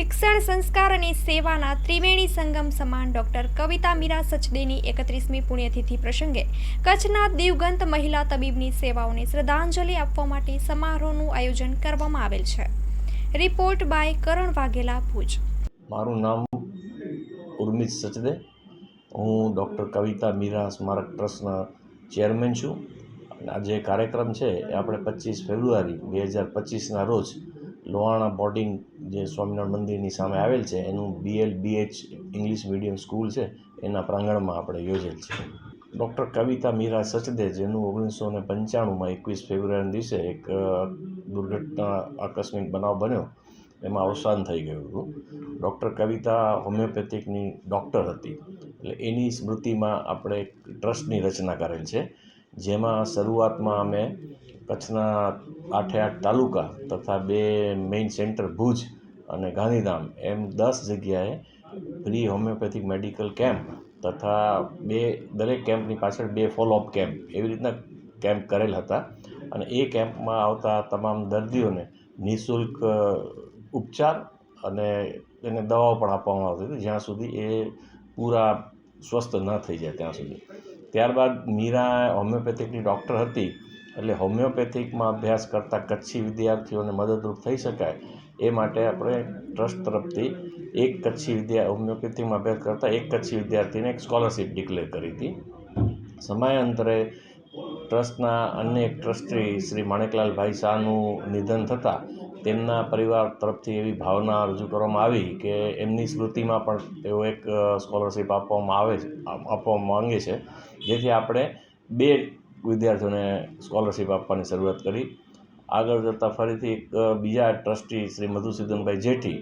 શિક્ષણ સંસ્કાર અને સેવાના ત્રિવેણી સંગમ સમાન ડોક્ટર કવિતા મીરા સચદેની એકત્રીસમી પુણ્યતિથિ પ્રસંગે કચ્છના દિવગંત મહિલા તબીબની સેવાઓને શ્રદ્ધાંજલિ આપવા માટે સમારોહનું આયોજન કરવામાં આવેલ છે. Report by Karan Vaghela, Bhuj. મારું નામ ઉર્મિત સચદે. હું ડૉક્ટર કવિતા મીરા સ્મારક ટ્રસ્ટના ચેરમેન છું. અને આ જે કાર્યક્રમ છે એ આપણે પચીસ ફેબ્રુઆરી બે હજાર પચીસના રોજ લોહાણા બોર્ડિંગ જે સ્વામિનારાયણ મંદિરની સામે આવેલ છે, એનું B L B H English medium school છે, એના પ્રાંગણમાં આપણે યોજેલ છે. ડૉક્ટર કવિતા મીરા સચદે જેનું ઓગણીસો ને પંચાણુંમાં એકવીસ ફેબ્રુઆરીના દિવસે એક દુર્ઘટના આકસ્મિક બનાવ બન્યો, એમાં અવસાન થઈ ગયું હતું. ડૉક્ટર કવિતા હોમિયોપેથિકની ડૉક્ટર હતી, એટલે એની સ્મૃતિમાં આપણે એક ટ્રસ્ટની રચના કરેલ છે. જેમાં શરૂઆતમાં અમે કચ્છના આઠે આઠ તાલુકા તથા બે મેઇન સેન્ટર ભુજ અને ગાંધીધામ એમ દસ જગ્યાએ ફ્રી હોમિયોપેથિક મેડિકલ કેમ્પ તથા બે દરેક કેમ્પની પાછળ બે ફોલોઅપ કેમ્પ એવી રીતના કેમ્પ કરેલ હતા. અને એ કેમ્પમાં આવતા તમામ દર્દીઓને નિઃશુલ્ક ઉપચાર અને એને દવાઓ પણ આપવામાં આવતી હતી. જ્યાં સુધી એ પૂરા સ્વસ્થ ન થઈ જાય ત્યાં સુધી. ત્યારબાદ મીરા હોમિયોપેથિકની ડૉક્ટર હતી, એટલે હોમિયોપેથિકમાં અભ્યાસ કરતા કચ્છી વિદ્યાર્થીઓને મદદરૂપ થઈ શકાય. એ માટે આપણે ટ્રસ્ટ તરફથી એક કચ્છી વિદ્યા, હોમિયોપેથિકમાં અભ્યાસ કરતા એક કચ્છી વિદ્યાર્થીને એક સ્કોલરશિપ ડિક્લેર કરી હતી. સમયાંતરે ટ્રસ્ટના અન્ય એક ટ્રસ્ટી શ્રી માણેકલાલભાઈ શાહનું નિધન થતાં તેમના પરિવાર તરફથી એવી ભાવના રજૂ કરવામાં આવી કે એમની સ્મૃતિમાં પણ એવો એક સ્કોલરશિપ આપવામાં આવે છે આપ- આપવા માંગે છે. જેથી આપણે બે વિદ્યાર્થીઓને સ્કોલરશિપ આપવાની શરૂઆત કરી. આગળ જતાં ફરીથી એક બીજા ટ્રસ્ટી શ્રી મધુસૂદનભાઈ જેઠી,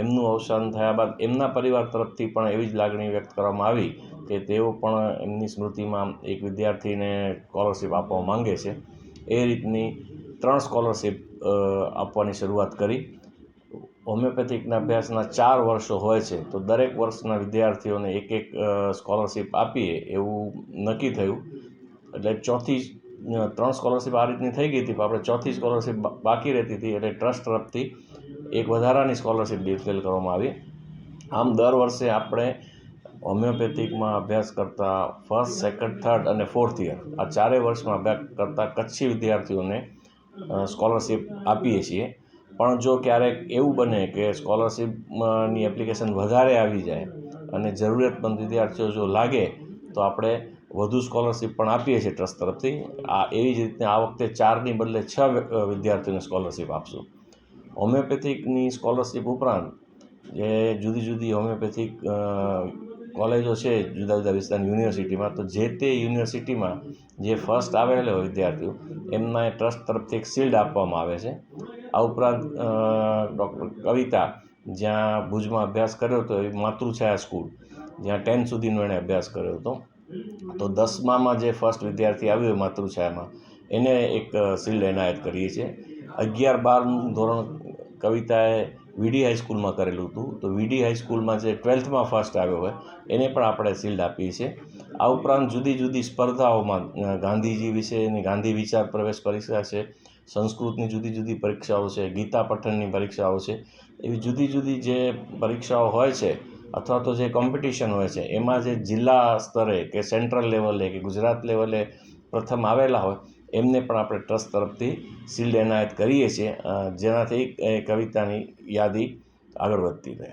એમનું અવસાન થયા બાદ એમના પરિવાર તરફથી પણ એવી જ લાગણી વ્યક્ત કરવામાં આવી કે તેઓ પણ એમની સ્મૃતિમાં એક વિદ્યાર્થીને સ્કોલરશિપ આપવા માંગે છે. એ રીતની ત્રણ સ્કોલરશિપ આપવાની શરૂઆત કરી. હોમિયોપેથિકના અભ્યાસના ચાર વર્ષો હોય છે, તો દરેક વર્ષના વિદ્યાર્થીઓને એક એક સ્કોલરશિપ આપીએ એવું નક્કી થયું. એટલે ચોથી ત્રણ સ્કોલરશીપ આ રીતની થઈ ગઈ હતી, પણ આપણે ચોથી સ્કોલરશીપ બાકી રહેતી હતી એટલે ટ્રસ્ટ તરફથી એક વધારાની સ્કોલરશિપ ડિક્લેર કરવામાં આવી. આમ દર વર્ષે આપણે હોમિયોપેથિકમાં અભ્યાસ કરતા ફર્સ્ટ સેકન્ડ થર્ડ અને ફોર્થ યર આ ચારેય વર્ષમાં અભ્યાસ કરતા કચ્છી વિદ્યાર્થીઓને સ્કોલરશીપ આપીએ છીએ. પણ જો ક્યારેક એવું બને કે સ્કોલરશીપની એપ્લિકેશન વધારે આવી જાય અને જરૂરિયાતમંદ વિદ્યાર્થીઓ જો લાગે, તો આપણે વધુ સ્કોલરશિપ પણ આપીએ છીએ ટ્રસ્ટ તરફથી. આ એવી જ રીતે આ વખતે ચારની બદલે છ વિદ્યાર્થીઓને સ્કોલરશિપ આપશું. હોમિયોપેથિકની સ્કોલરશિપ ઉપરાંત જે જુદી જુદી હોમિયોપેથિક કોલેજો છે જુદા જુદા વિસ્તારની યુનિવર્સિટીમાં, તો જે તે યુનિવર્સિટીમાં જે ફર્સ્ટ આવેલો હોય વિદ્યાર્થીઓ, એમના ટ્રસ્ટ તરફથી એક શિલ્ડ આપવામાં આવે છે. આ ઉપરાંત ડૉક્ટર કવિતા જ્યાં ભુજમાં અભ્યાસ કર્યો હતો, એ માતૃછાયા સ્કૂલ, જ્યાં ટેન્થ સુધીનો એણે અભ્યાસ કર્યો હતો. તો દસમામાં જે ફર્સ્ટ વિદ્યાર્થી આવ્યો હોય માતૃછાયામાં. એને એક શિલ્ડ એનાયત કરીએ છીએ. અગિયાર બારનું ધોરણ કવિતાએ વીડી હાઈસ્કૂલમાં કરેલું હતું. તો વીડી હાઈસ્કૂલમાં જે ટ્વેલ્થમાં ફર્સ્ટ આવ્યો હોય, એને પણ આપણે શિલ્ડ આપીએ છીએ. આ ઉપરાંત જુદી જુદી સ્પર્ધાઓમાં ગાંધીજી વિશેની ગાંધી વિચાર પ્રવેશ પરીક્ષા છે, સંસ્કૃતની જુદી જુદી પરીક્ષાઓ છે, ગીતા પઠનની પરીક્ષાઓ છે. એવી જુદી જુદી જે પરીક્ષાઓ હોય છે અથવા તો જે કોમ્પિટિશન હોય છે, એમાં જે જિલ્લા સ્તરે કે સેન્ટ્રલ લેવલે કે ગુજરાત લેવલે પ્રથમ આવેલા હોય, એમને પણ આપણે ટ્રસ્ટ તરફથી શિલ્ડ એનાયત કરીએ છીએ જેનાથી એ કવિતાની યાદી આગળ વધતી રહે.